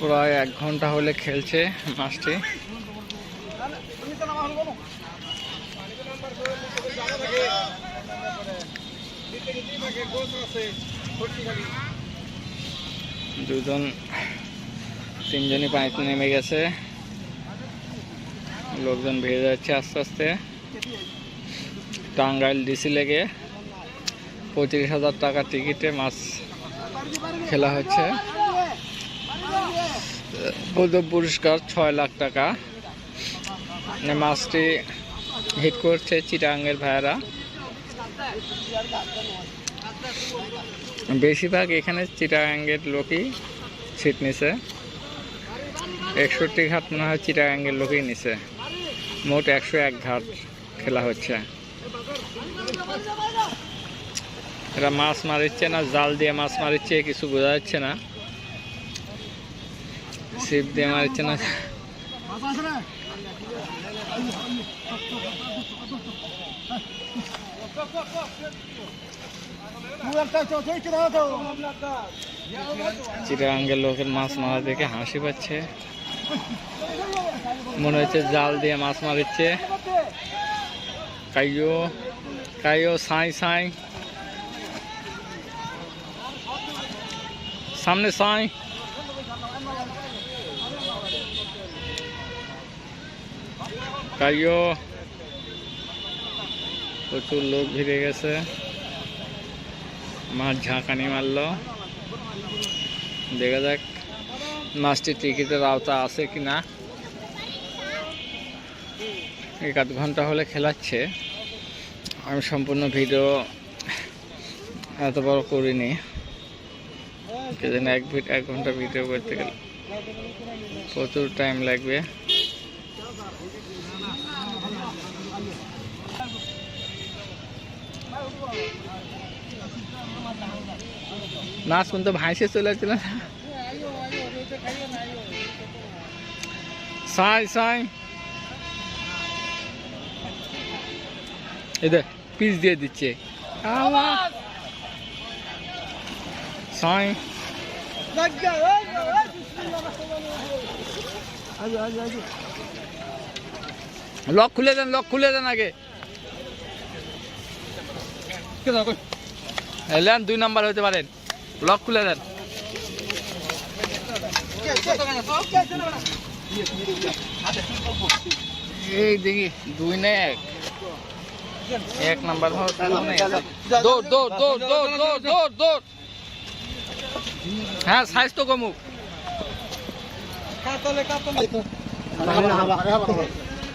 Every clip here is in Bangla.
প্রায় এক ঘণ্টা হলে খেলছে মাছটি। দুজন, তিনজনই পানিতে নেমে গেছে। লোকজন ভিড়ে যাচ্ছে আস্তে আস্তে। টাঙ্গাইল ডিসি লেগে পঁচিশ হাজার টাকা টিকিটে মাছ খেলা হচ্ছে। প্রথম পুরস্কার ছয় লাখ টাকা। মাছটি হিট করছে চিটাঙ্গের ভাইয়েরা। বেশিরভাগ এখানে চিটাগাঙ্গের লোকই ছিট নিছে। একষট্টি ঘাট মনে হয় চিটাগাঙ্গের লোকই নিছে। মোট একশো এক ঘাট খেলা হচ্ছে। এরা মাছ মারিচ্ছে না, জাল দিয়ে মাছ মারিচ্ছে, কিছু বোঝা যাচ্ছে না। ছিপ দিয়ে মারিচ্ছে না। চিটাগাঙ্গের লোকের মাছ মারা দেখে হাসি পাচ্ছে। মনে হচ্ছে জাল দিয়ে মাছ মারিচ্ছে। কাইও কাইও, সাই সাই। সামনে সাই। কাইও প্রচুর লোক ভিড়ে গেছে। মাছ ঝাঁকানি মারলো। দেখা যাক মাছটি টিকিটের আওতা আছে কি না এক আধ ঘণ্টা হলে খেলাচ্ছে। আমি সম্পূর্ণ ভিডিও এত বড় করিনি। যেন এক এক ঘণ্টা ভিডিও করতে গেলে প্রচুর টাইম লাগবে। মাছ কিন্তু ভাইসে চলে যাচ্ছিল না সাই সাই। এই দেখ পিস দিয়ে দিচ্ছে। সাই। লক খুলে দেন লক খুলে দেন আগে। এলেন দুই নাম্বার হইতে পারেন। লক খুলে দেন। এই দেখি দুই না এক। এক নাম্বার দৌড় দৌড় দৌড় দৌড় দৌড় দৌড় দৌড়। হ্যাঁ সাইজ তো কমুক।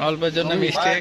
অল্পের জন্য মিস্টেক